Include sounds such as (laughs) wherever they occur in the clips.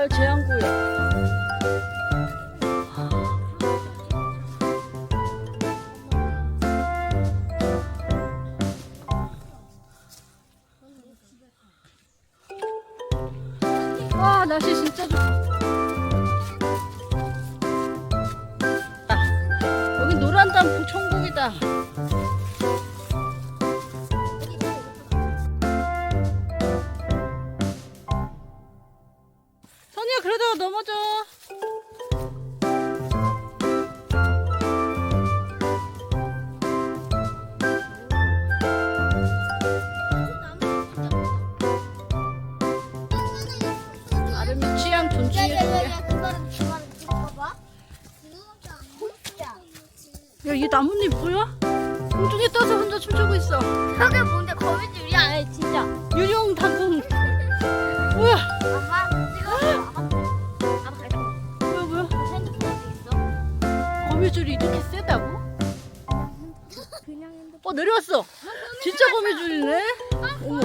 마을 제한구역. 와 날씨 진짜 좋다. 아, 여기 노란 단풍 천국이다. 그러다가 넘어져. 아름이 취향 존중해줄게. 야야야야 그거는 그거는 찍어봐. 진짜. 야, 이 나뭇잎 뭐야? 공중에 떠서 혼자 춤추고 있어. 저게 뭔데 거미줄이 아니 진짜. 이 이렇게 세다고? 어, 내려왔어. 진짜 거미줄이네. 어머.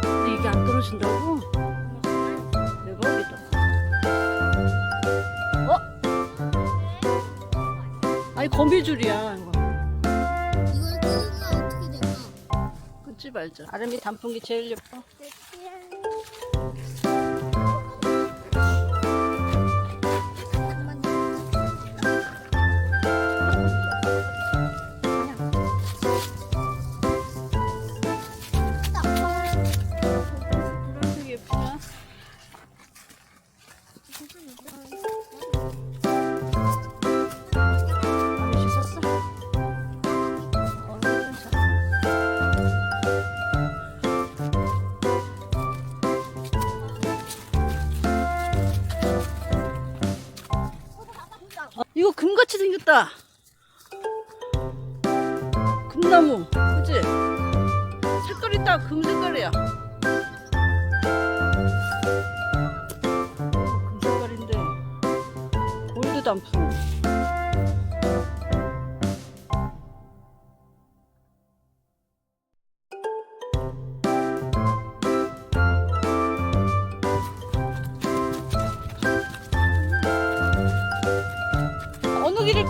근데 이게 안 떨어진다고? 대박이다. 어? 아니, 거미줄이야, 이거. 끊지 말자. 아름이 단풍이 제일 예뻐. 이거 금같이 생겼다. 금나무, 그지? 색깔이 딱 금 색깔이야. 어, 금 색깔인데 골드 단풍.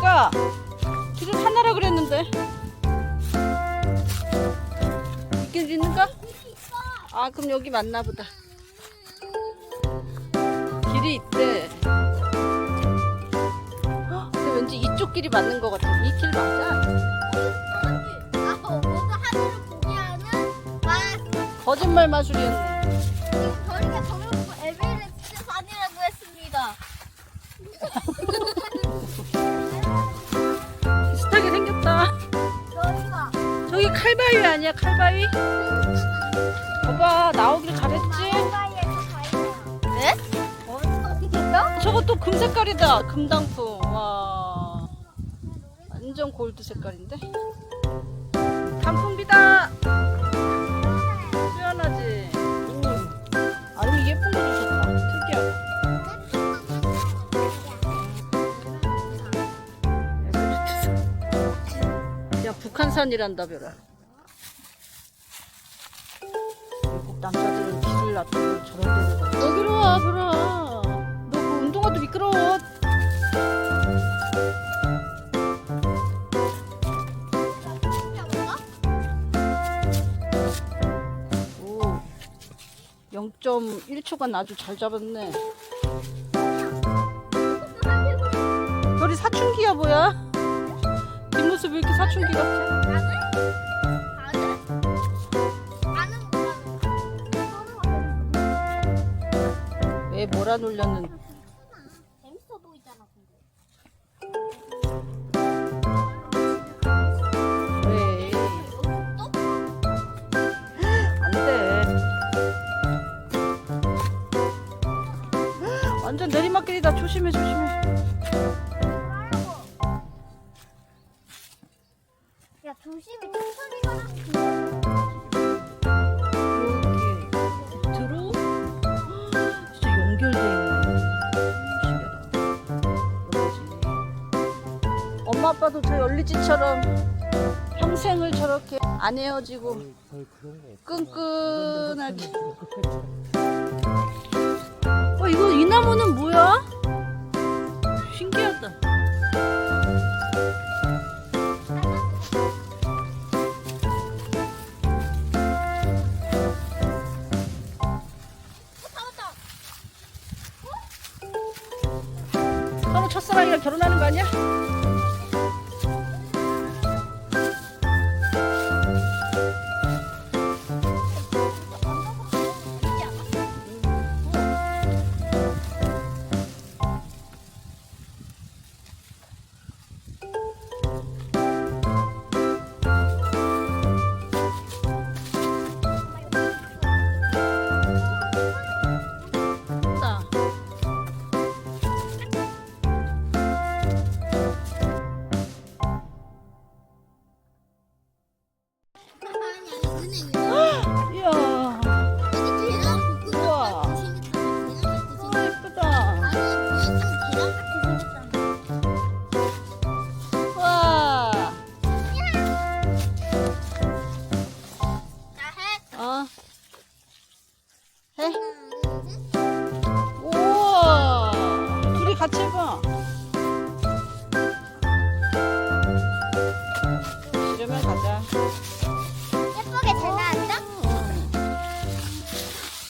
길일까? 길을 하나라 그랬는데. 이길 있는가? 아, 그럼 여기 맞나 보다. 길이 있대. 헉, 근데 왠지 이쪽 길이 맞는 것 같아. 이 길 맞아? 거짓말 마술이었네. 저희가 보고 에베레스트 산이라고 했습니다. (laughs) 칼바위 아니야, 칼바위? 봐봐, 나오길 잘했지? 네? 됐어? 저것도 금 색깔이다. 금당풍. 와. 완전 골드 색깔인데? 단풍비다. 별아. 외국 남자들은 기술 걸 저런 데서 봐. 여기로 와, 별아. 너그 운동화도 미끄러워. 오. 0.1초간 아주 잘 잡았네. 별이 사춘기야, 뭐야? 뒷모습 왜 이렇게 사춘기 같아? 몰아 놀렸는 재밌어 보이잖아 근데. 왜? 안 돼. 완전 내리막길이다. 조심해, 조심해. 야 조심히 천천히 가라. 아빠도 저 열리지처럼 평생을 저렇게 안 헤어지고 끈끈하게. 어 이거 이 나무는 뭐야? 신기하다. 서로 첫사랑이랑 결혼하는 거 아니야? 같이 봐.